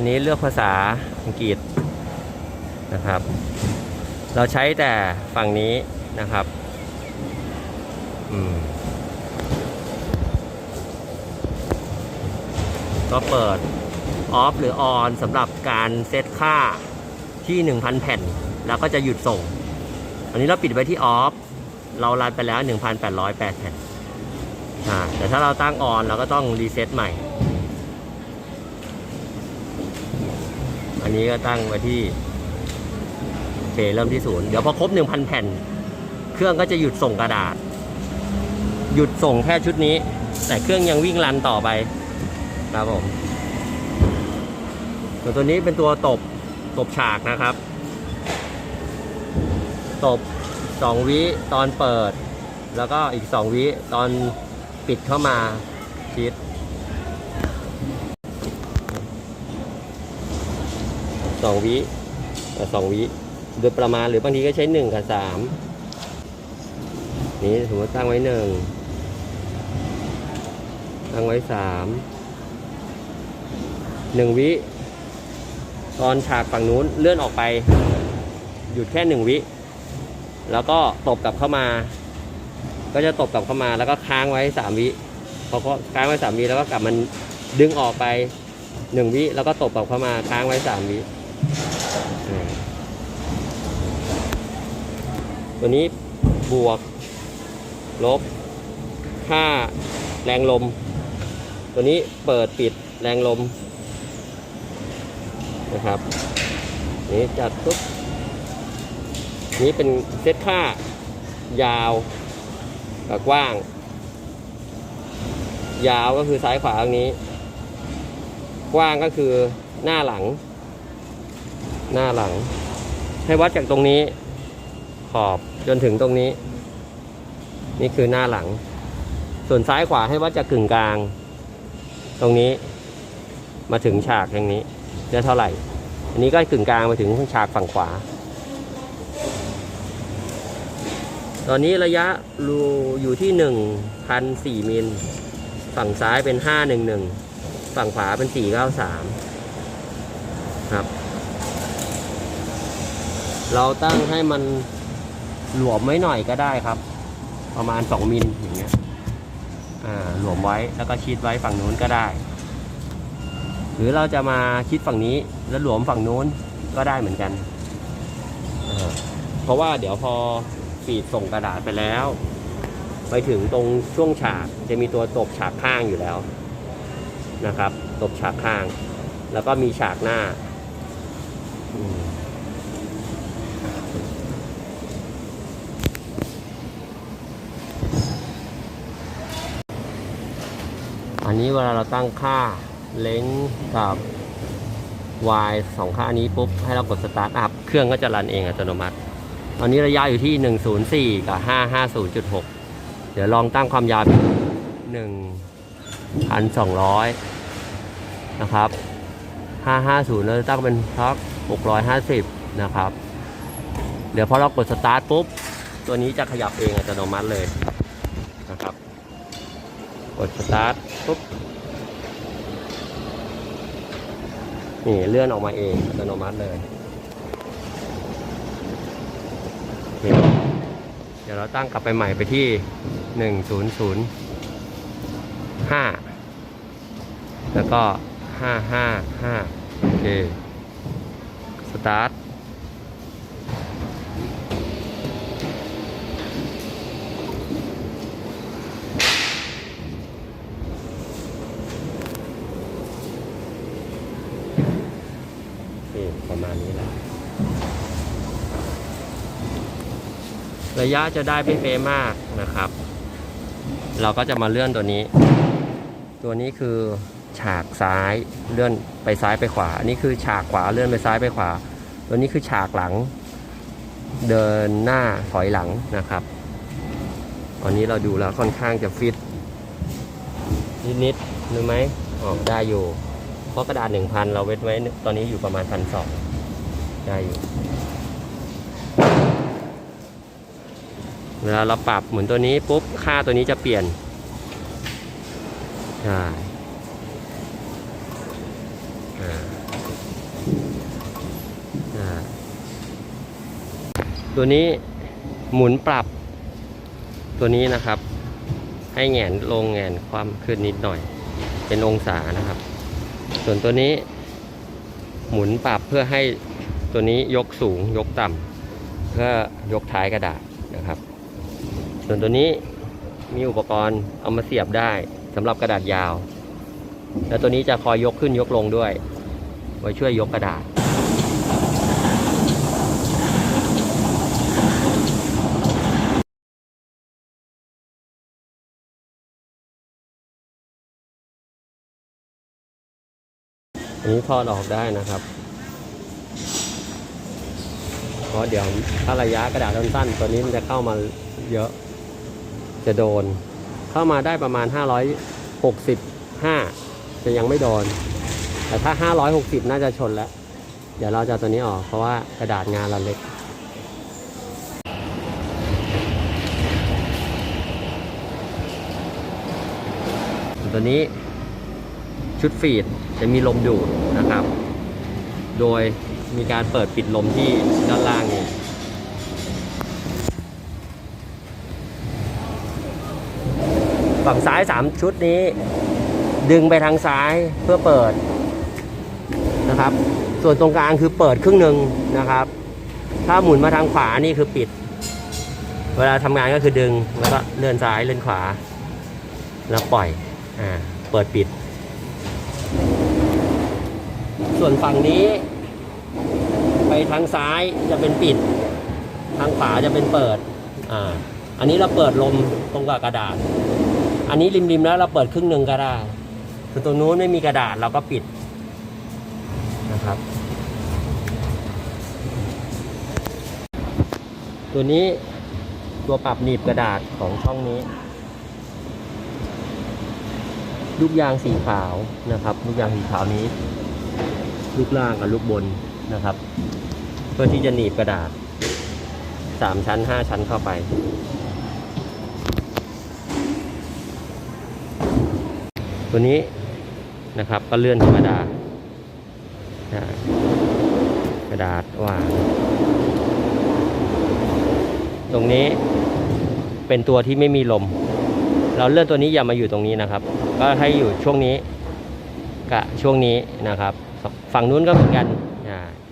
อันนี้เลือกภาษาอังกฤษนะครับ เราใช้แต่ฝั่งนี้นะครับอืมก็เปิดออฟหรือออนสำหรับการเซตค่าที่ 1,000 แผ่น แล้วก็จะหยุดส่ง อันนี้เราปิดไว้ที่ออฟเรารันไปแล้ว 1,808 แผ่นอ่าแต่ถ้าเราตั้งออนเราก็ต้องรีเซ็ตใหม่ อันนี้ก็ตั้งไว้ที่โอเคเริ่มที่ศูนย์เดี๋ยวพอครบ 1,000 แผ่น เครื่องก็จะหยุดส่งกระดาษ หยุดส่งแค่ชุดนี้ แต่เครื่องยังวิ่งรันต่อไปครับผมส่วนตัวนี้เป็นตัวตบตบฉากนะครับ ตบ 2 วิตอนเปิด แล้วก็อีก 2 วิตอนปิดเข้ามาชิด สองวิสองวิโดยประมาณหรือบางทีก็ใช้หนึ่งกับสามนี่สมมติตั้งไว้หนึ่งตั้งไว้สามหนึ่งวิ ตอนฉากฝั่งนู้นเลื่อนออกไป หยุดแค่หนึ่งวิ แล้วก็ตบกลับเข้ามา ก็จะตบกลับเข้ามาแล้วก็ค้างไว้สามวิพอค้างไว้สามวิแล้วก็กลับมันดึงออกไปหนึ่งวิ แล้วก็ตบกลับเข้ามาค้างไว้สามวิ ตัวนี้บวก ลบค่าแรงลม ตัวนี้เปิดปิดแรงลมนะครับนี่จัดปุ๊บนี้เป็นเซตค่ายาวกับกว้าง ยาวก็คือซ้ายขวาตรงนี้ กว้างก็คือหน้าหลัง หน้าหลัง ให้วัดจากตรงนี้ขอบจนถึงตรงนี้ นี่คือหน้าหลัง ส่วนซ้ายขวาให้วัดจากกึ่งกลาง ตรงนี้มาถึงฉากอย่งนี้ได้เท่าไหร่ อันนี้ก็กึ่งกลางไปถึงฉากฝั่งขวา ตอนนี้ระยะรูอยู่ที่หนึ่งพันสี่มิล ฝั่งซ้ายเป็นห้าหนึ่งหนึ่งฝั่งขวาเป็นสี่เก้าสามครับ เราตั้งให้มันหลวมไว้หน่อยก็ได้ครับ ประมาณสองมิลอย่างเงี้ยหลวมไว้แล้วก็ชิดไว้ฝั่งนู้นก็ได้ หรือเราจะมาชิดฝั่งนี้แล้วหลวมฝั่งนู้นก็ได้เหมือนกันเพราะว่าเดี๋ยวพอปีดส่งกระดาษไปแล้ว ไปถึงตรงช่วงฉากจะมีตัวตบฉากข้างอยู่แล้วนะครับ ตบฉากข้าง แล้วก็มีฉากหน้าอืมอั นนี้เวลาเราตั้งค่าเล้งกับ y สองค่านี้ปุ๊บ ให้เรากดสตาร์ทอัพเครื่องก็จะรันเองอัตโนมัติตอนนี้ระยะอยู่ที่ 104 กับ 550.6 เดี๋ยวลองตั้งความยาว1,200 นะครับ 550เราตั้งเป็นทัก650 นะครับ เดี๋ยวพอเรากดสตาร์ทปุ๊บ ตัวนี้จะขยับเองอัตโนมัติเลยนะครับ กดสตาร์ทปุ๊บนี่เลื่อนออกมาเองอัตโนมัติเลยนี่เดี๋ยวเราตั้งกลับไปใหม่ไปที่หนึ่งศูนย์ศูนย์ห้าแล้วก็ห้าห้าห้าโอเค สตาร์ท นี่ประมาณ นี้แหละ ระยะจะได้ไม่เป๊ะมากนะครับ เราก็จะมาเลื่อนตัวนี้ ตัวนี้คือฉากซ้ายเลื่อนไปซ้ายไปขวา อันนี้คือฉากขวาเลื่อนไปซ้ายไปขวา ตัวนี้คือฉากหลัง เดินหน้าถอยหลังนะครับ ตอนนี้เราดูแล้วค่อนข้างจะฟิตนิดๆรู้ไหมออกได้อยู่ เพราะกระดาษหนึ่งพันเราเวทไว้ ตอนนี้อยู่ประมาณพันสอง ได้อยู่ เวลาเราปรับหมุนตัวนี้ปุ๊บ ค่าตัวนี้จะเปลี่ยน ใช่ตัวนี้หมุนปรับตัวนี้นะครับ ให้แงนลงแงนความขึ้นนิดหน่อย เป็นองศานะครับ ส่วนตัวนี้หมุนปรับเพื่อให้ ตัวนี้ยกสูงยกต่ำเพื่อยกท้ายกระดาษนะครับ ส่วนตัวนี้มีอุปกรณ์เอามาเสียบได้สำหรับกระดาษยาว แล้วตัวนี้จะคอยยกขึ้นยกลงด้วย ไว้ช่วยยกกระดาษอันนี้ทอดออกได้นะครับ เพราะเดี๋ยวถ้าระยะกระดาษสั้นๆตัวนี้มันจะเข้ามาเยอะ จะโดน เข้ามาได้ประมาณ 565 จะยังไม่โดน แต่ถ้า 560 น่าจะชนแล้ว เดี๋ยวเราจะตัวนี้ออก เพราะว่ากระดาษงานเราเล็กตัวนี้ชุดฟีดจะมีลมดูดนะครับ โดย มีการเปิดปิดลมที่ด้านล่างนี่ฝั่งซ้าย 3 ชุดนี้ ดึงไปทางซ้ายเพื่อเปิดนะครับ ส่วนตรงกลางคือเปิดครึ่งหนึ่งนะครับ ถ้าหมุนมาทางขวานี่คือปิด เวลาทำงานก็คือดึงแล้วก็เลื่อนซ้ายเลื่อนขวา แล้วปล่อยอ่าเปิดปิด ส่วนฝั่งนี้ ไปทางซ้ายจะเป็นปิด ทางขวาจะเป็นเปิดอ่าอันนี้เราเปิดลมตรงกับกระดาษ อันนี้ริมๆแล้วเราเปิดครึ่งหนึ่งก็ได้คือตรงนู้นไม่มีกระดาษเราก็ปิดนะครับ ตัวนี้ตัวปรับหนีบกระดาษของช่องนี้ลูกยางสีขาวนะครับ ลูกยางสีขาวนี้ ลูกล่างกับลูกบน นะครับ เพื่อที่จะหนีบกระดาษสามชั้นห้าชั้นเข้าไป ตัวนี้นะครับก็เลื่อนธรรมดากระดาษวางตรงนี้เป็นตัวที่ไม่มีลม เราเลื่อนตัวนี้อย่ามาอยู่ตรงนี้นะครับ ก็ให้อยู่ช่วงนี้กับช่วงนี้นะครับ ฝั่งนู้นก็เหมือนกัน อ่า